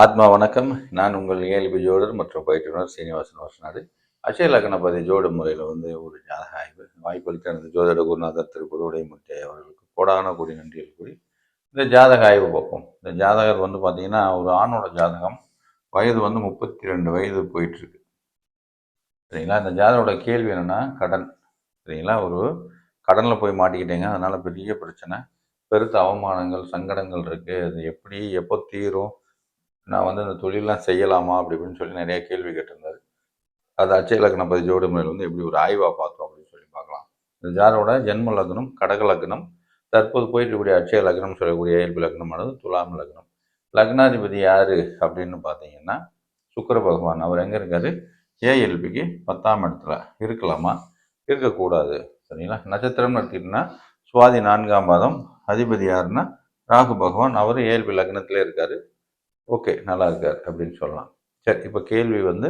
ஆத்மா வணக்கம். நான் உங்கள் இயல்பு ஜோடர் மற்றும் பயிற்றுனர் சீனிவாசன் வருஷநாடு அச்சய லக்னபதி ஜோடு முறையில் வந்து ஒரு ஜாதக ஆய்வு. வாய்ப்பளித்த எனது ஜோதிட குருநாதர் திரு புதுவுடைமுத்தை அவர்களுக்கு கோடான கூடி நன்றிகள் கூறி இந்த ஜாதக ஆய்வு பார்ப்போம். இந்த ஜாதகர் வந்து பார்த்தீங்கன்னா ஒரு ஆணோட ஜாதகம். வயது வந்து முப்பத்தி ரெண்டு வயது போயிட்டுருக்கு. சரிங்களா? இந்த ஜாதகோட கேள்வி என்னென்னா கடன். சரிங்களா? ஒரு கடனில் போய் மாட்டிக்கிட்டேங்க. அதனால் பெரிய பிரச்சனை. பெருத்த அவமானங்கள் சங்கடங்கள் இருக்குது அது எப்படி எப்போ தீரும்? நான் வந்து இந்த தொழிலெலாம் செய்யலாமா அப்படி சொல்லி நிறைய கேள்வி கேட்டிருந்தாரு. அது அச்சய லக்ன பதி முறையில் வந்து எப்படி ஒரு ஆய்வாக பார்த்தோம் அப்படின்னு சொல்லி பார்க்கலாம். இந்த ஜாரோட ஜென்ம லக்னம் கடக லக்னம் தற்போது போயிட்டுக்கூடிய அச்சய லக்னம் சொல்லக்கூடிய இயல்பு லக்னமானது துலாம் லக்னம். லக்னாதிபதி யார் அப்படின்னு பார்த்தீங்கன்னா சுக்கர பகவான். அவர் எங்கே இருக்காரு? ஏஎல்பிக்கு பத்தாம் இடத்துல இருக்கலாமா? இருக்கக்கூடாது. சரிங்களா? நட்சத்திரம்னு எடுத்துக்கிட்டிங்கன்னா சுவாதி நான்காம் பாதம் அதிபதி யாருன்னா ராகு பகவான். அவர் ஏஎல்பி லக்னத்திலே இருக்காரு. ஓகே நல்லா இருக்கார் அப்படின்னு சொல்லலாம். சரி இப்போ கேள்வி வந்து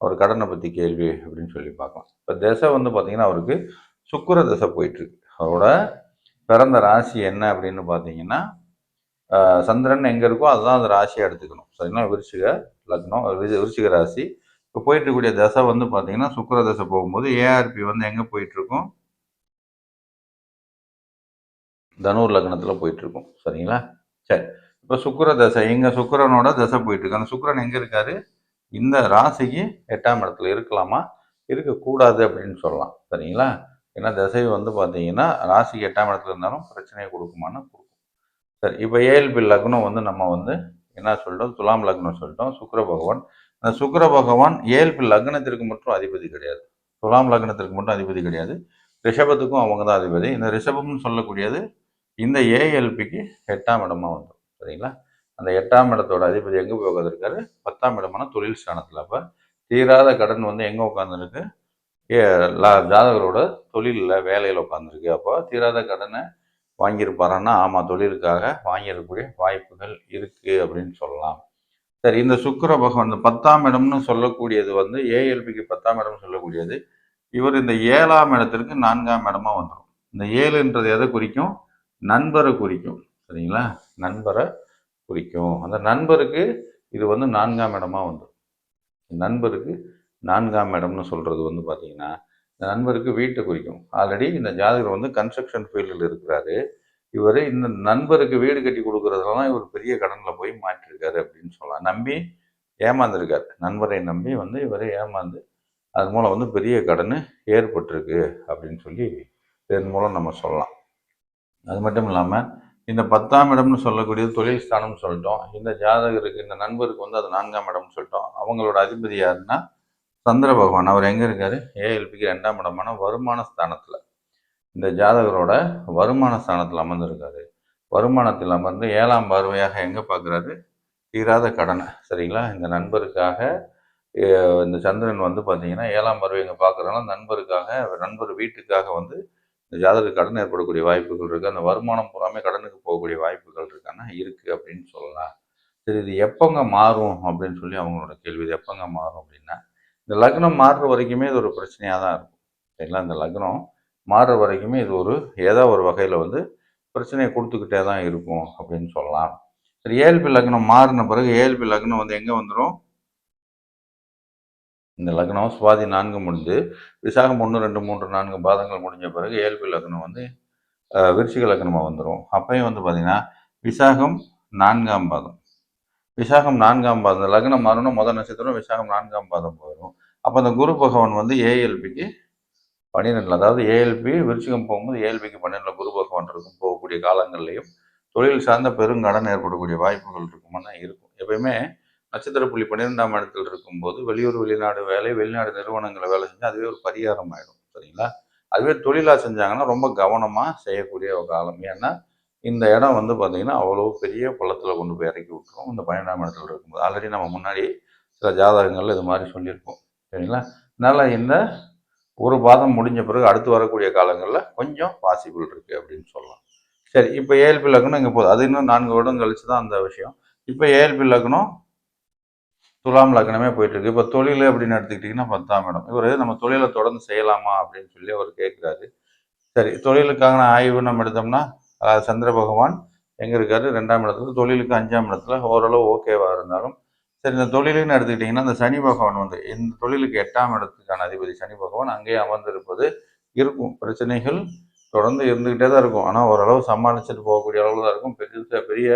அவர் கடனை பற்றி கேள்வி அப்படின்னு சொல்லி பார்க்கலாம். இப்போ திசை வந்து பார்த்தீங்கன்னா அவருக்கு சுக்கர திசை போயிட்டுருக்கு. அவரோட பிறந்த ராசி என்ன அப்படின்னு பார்த்தீங்கன்னா சந்திரன் எங்கே இருக்கோ அதுதான் அந்த ராசியை எடுத்துக்கணும். சரிங்களா? விருச்சிக லக்னம் விருச்சிக ராசி. இப்போ போயிட்டு இருக்கக்கூடிய தசை வந்து பார்த்தீங்கன்னா சுக்கர தசை போகும்போது ஏஆர்பி வந்து எங்கே போயிட்டுருக்கும்? தனூர் தனுர் லக்னத்தில் போயிட்டுருக்கும். சரிங்களா? சரி. இப்போ சுக்கர தசை இங்கே சுக்கரனோட தசை போயிட்டு இருக்கு. அந்த சுக்கரன் எங்கே இருக்காரு? இந்த ராசிக்கு எட்டாம் இடத்துல இருக்கலாமா? இருக்கக்கூடாது அப்படின்னு சொல்லலாம். சரிங்களா? ஏன்னா தசை வந்து பார்த்தீங்கன்னா ராசிக்கு எட்டாம் இடத்துல இருந்தாலும் பிரச்சனையை கொடுக்குமான்னு கொடுக்கும். சரி இப்போ ஏஎல்பி லக்னம் வந்து நம்ம வந்து என்ன சொல்லிட்டோம் துலாம் லக்னம் சொல்லிட்டோம் சுக்கர பகவான். அந்த சுக்கர பகவான் ஏஎல்பி லக்னத்திற்கு மட்டும் அதிபதி கிடையாது. துலாம் லக்னத்திற்கு மட்டும் அதிபதி கிடையாது. ரிஷபத்துக்கும் அவங்க தான் அதிபதி. இந்த ரிஷபம்னு சொல்லக்கூடியது இந்த ஏஎல்பிக்கு எட்டாம் இடமா வந்துடும் சரிங்களா? அந்த எட்டாம் இடத்தோட அதிபதி எங்கே போய் உட்காந்துருக்காரு பத்தாம் இடமான தொழில் ஸ்தானத்தில். அப்போ தீராத கடன் வந்து எங்கே உட்காந்துருக்கு ஜாதகரோட தொழிலில் வேலையில் உட்காந்துருக்கு அப்போ தீராத கடனை வாங்கியிருப்பாருன்னா ஆமாம் தொழிலுக்காக வாங்கியிருக்கக்கூடிய வாய்ப்புகள் இருக்குது அப்படின்னு சொல்லலாம். சரி இந்த சுக்கர பகவான் பத்தாம் இடம்னு சொல்லக்கூடியது வந்து ஏஎல்பிக்கு பத்தாம் இடம்னு சொல்லக்கூடியது. இவர் இந்த ஏழாம் இடத்திற்கு நான்காம் இடமா வந்துடும் இந்த ஏழுன்றது எதை குறிக்கும்? நண்பரை குறிக்கும். சரிங்களா? நண்பரை குறிக்கும். அந்த நண்பருக்கு இது வந்து நான்காம் இடமா வந்துடும் நண்பருக்கு நான்காம் இடம்னு சொல்கிறது வந்து பார்த்தீங்கன்னா இந்த நண்பருக்கு வீட்டை குறிக்கும். ஆல்ரெடி இந்த ஜாதகர் வந்து கன்ஸ்ட்ரக்ஷன் ஃபீல்டில் இருக்கிறாரு. இவர் இந்த நண்பருக்கு வீடு கட்டி கொடுக்குறதுலாம் இவர் பெரிய கடனில் போய் மாற்றிருக்காரு அப்படின்னு சொல்லலாம். நம்பி ஏமாந்துருக்கார். நண்பரை நம்பி வந்து இவரை ஏமாந்து அது மூலம் வந்து பெரிய கடன் ஏற்பட்டிருக்கு அப்படின்னு சொல்லி இதன் மூலம் நம்ம சொல்லலாம். அது மட்டும் இல்லாமல் இந்த பத்தாம் இடம்னு சொல்லக்கூடிய தொழில் ஸ்தானம்னு சொல்லிட்டோம். இந்த ஜாதகருக்கு இந்த நண்பருக்கு வந்து அது நான்காம் இடம்னு சொல்லிட்டோம். அவங்களோட அதிபதி யாருன்னா சந்திர பகவான். அவர் எங்கே இருக்காரு? ஏஎல்பிக்கு ரெண்டாம் இடமான வருமான ஸ்தானத்தில். இந்த ஜாதகரோட வருமான ஸ்தானத்தில் அமர்ந்திருக்காரு. வருமானத்தில் அமர்ந்து ஏழாம் பார்வையாக எங்கே பார்க்குறாரு தீராத கடனை. சரிங்களா? இந்த நண்பருக்காக இந்த சந்திரன் வந்து பார்த்தீங்கன்னா ஏழாம் பார்வை எங்கே பார்க்குறாங்கன்னா நண்பருக்காக நண்பர் வீட்டுக்காக வந்து இந்த கடன் ஏற்படக்கூடிய வாய்ப்புகள் இருக்குது அந்த வருமானம் பூராமே கடனுக்கு போகக்கூடிய வாய்ப்புகள் இருக்கான்னா இருக்குது அப்படின்னு சொல்லலாம். சரி இது எப்போங்க மாறும் அப்படின்னு சொல்லி அவங்களோட கேள்வி. இது எப்போங்க மாறும் அப்படின்னா இந்த லக்னம் மாறுற வரைக்குமே இது ஒரு பிரச்சனையாக தான் இருக்கும். சரிங்களா? இந்த லக்னம் மாறுற வரைக்குமே இது ஒரு ஏதோ ஒரு வகையில் வந்து பிரச்சனையை கொடுத்துக்கிட்டே தான் இருக்கும் அப்படின்னு சொல்லலாம். சரி ஏஎல்பி லக்னம் மாறின பிறகு ஏஎல்பி லக்னம் வந்து எங்கே வந்துடும் இந்த லக்னம் சுவாதி நான்கு முடிஞ்சு விசாகம் ஒன்று ரெண்டு மூன்று நான்கு பாதங்கள் முடிஞ்ச பிறகு ஏஎல்பி லக்னம் வந்து விருச்சிக லக்னமாக வந்துடும் அப்பயும் வந்து பார்த்தீங்கன்னா விசாகம் நான்காம் பாதம். விசாகம் நான்காம் பாதம். இந்த லக்னம் மாறணும் முதல் நட்சத்திரம் விசாகம் நான்காம் பாதம் போயிடும் அப்போ அந்த குரு பகவான் வந்து ஏஎல்பிக்கு பன்னிரெண்டில் அதாவது ஏஎல்பி விருச்சிகம் போகும்போது ஏஎல்பிக்கு பன்னிரெண்டில் குரு பகவான் இருக்கும். போகக்கூடிய காலங்கள்லையும் தொழில் சார்ந்த பெருங்கடன் ஏற்படக்கூடிய வாய்ப்புகள் இருக்குமானா இருக்கும். எப்பயுமே நட்சத்திர புள்ளி பன்னிரெண்டாம் இடத்தில் இருக்கும்போது வெளியூர் வெளிநாடு வேலை வெளிநாடு நிறுவனங்களை வேலை செஞ்சால் அதுவே ஒரு பரிகாரம் ஆகிடும் சரிங்களா? அதுவே தொழிலாக செஞ்சாங்கன்னா ரொம்ப கவனமாக செய்யக்கூடிய ஒரு காலம். ஏன்னா இந்த இடம் வந்து பார்த்திங்கன்னா அவ்வளோ பெரிய பள்ளத்தில் கொண்டு போய் இறக்கி விட்டுரும். இந்த பன்னிரெண்டாம் இடத்துல இருக்கும்போது ஆல்ரெடி நம்ம முன்னாடி சில ஜாதகங்கள் இது மாதிரி சொல்லியிருக்கோம் சரிங்களா? அதனால் இந்த ஒரு பாதம் முடிஞ்ச பிறகு அடுத்து வரக்கூடிய காலங்களில் கொஞ்சம் பாசிபிள் இருக்குது அப்படின்னு சொல்லலாம். சரி இப்போ ஏஎல்பி லக்னம் இங்கே போகுது. அது இன்னும் நான்கு வருடம் கழிச்சு தான் அந்த விஷயம். இப்போ ஏஎல்பி லக்னம் துலாம் லக்னமே போயிட்டு இருக்கு இப்போ தொழில் அப்படின்னு எடுத்துக்கிட்டிங்கன்னா பத்தாம் இடம். இவர் நம்ம தொழிலை தொடர்ந்து செய்யலாமா அப்படின்னு சொல்லி அவர் கேட்குறாரு சரி தொழிலுக்கான ஆய்வு நம்ம எடுத்தோம்னா சந்திர பகவான் எங்கே இருக்காரு? ரெண்டாம் இடத்துல. தொழிலுக்கு அஞ்சாம் இடத்துல. ஓரளவு ஓகேவாக இருந்தாலும். சரி இந்த தொழிலுன்னு எடுத்துக்கிட்டிங்கன்னா இந்த சனி பகவான் வந்து இந்த தொழிலுக்கு எட்டாம் இடத்துக்கான அதிபதி சனி பகவான் அங்கேயே அமர்ந்திருப்பது இருக்கும். பிரச்சனைகள் தொடர்ந்து இருந்துக்கிட்டே தான் இருக்கும். ஆனால் ஓரளவு சமாளிச்சுட்டு போகக்கூடிய அளவில் தான் இருக்கும். பெரிய பெரிய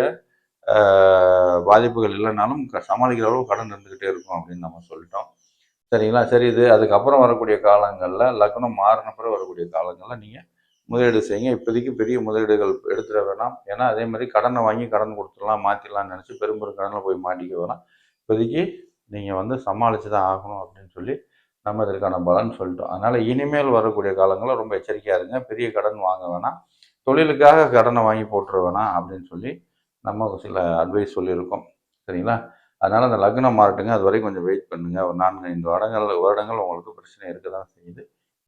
பாதிப்புகள் இல்லைனாலும் க- சமாளிக்கிற அளவு கடன் இருந்துக்கிட்டே இருக்கும் அப்படின்னு நம்ம சொல்லிட்டோம். சரிங்களா? சரி இது அதுக்கப்புறம் வரக்கூடிய காலங்களில் லக்னம் மாறின பிறகு வரக்கூடிய காலங்களில் நீங்கள் முதலீடு செய்யுங்க. இப்போதைக்கு பெரிய முதலீடுகள் எடுத்துட வேணாம். ஏன்னா அதே மாதிரி கடனை வாங்கி கடன் கொடுத்துடலாம் மாற்றிடலாம்னு நினச்சி பெரும்பெரும் கடனில் போய் மாட்டிக்க வேணாம். இப்போதைக்கு நீங்கள் வந்து சமாளித்து தான் ஆகணும் அப்படின்னு சொல்லி நம்ம இதற்கான பலன் சொல்லிட்டோம். அதனால் இனிமேல் வரக்கூடிய காலங்களில் ரொம்ப எச்சரிக்கையாக இருங்க. பெரிய கடன் வாங்க வேணாம். தொழிலுக்காக கடனை வாங்கி போட்டுற வேணாம் அப்படின்னு சொல்லி நம்ம சில அட்வைஸ் சொல்லியிருக்கோம். சரிங்களா? அதனால் அந்த லக்னம் மாறட்டுங்க அது வரைக்கும் கொஞ்சம் வெயிட் பண்ணுங்க. ஒரு நான்கு ஐந்து வருடங்கள் வருடங்கள் உங்களுக்கு பிரச்சனை இருக்க தான் செய்யுது.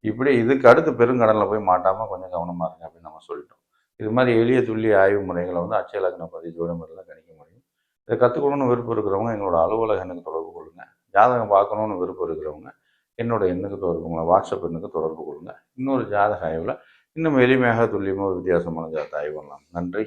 இப்படி இதுக்கு அடுத்து பெருங்கடலில் போய் மாட்டாமல் கொஞ்சம் கவனமாக இருங்க அப்படின்னு நம்ம சொல்லிட்டோம். இது மாதிரி எளிய துல்லிய ஆய்வு முறைகளை வந்து அச்சய லக்ன பதிவு ஜோதிடமுறையில் கணிக்க முடியும். இதை கற்றுக்கணும்னு விருப்பம் இருக்கிறவங்க எங்களோட அலுவலக எண்ணுக்கு தொடர்பு கொள்ளுங்க. ஜாதகம் பார்க்கணுன்னு விருப்பம் இருக்கிறவங்க என்னோட எண்ணுக்கு தொடர்பு வாட்ஸ்அப் எண்ணுக்கு தொடர்பு கொள்ளுங்க. இன்னொரு ஜாதக ஆய்வில் இன்னும் எளிமையாக துல்லியமாக வித்தியாசமான ஜாதக ஆய்வு பண்ணலாம். நன்றி.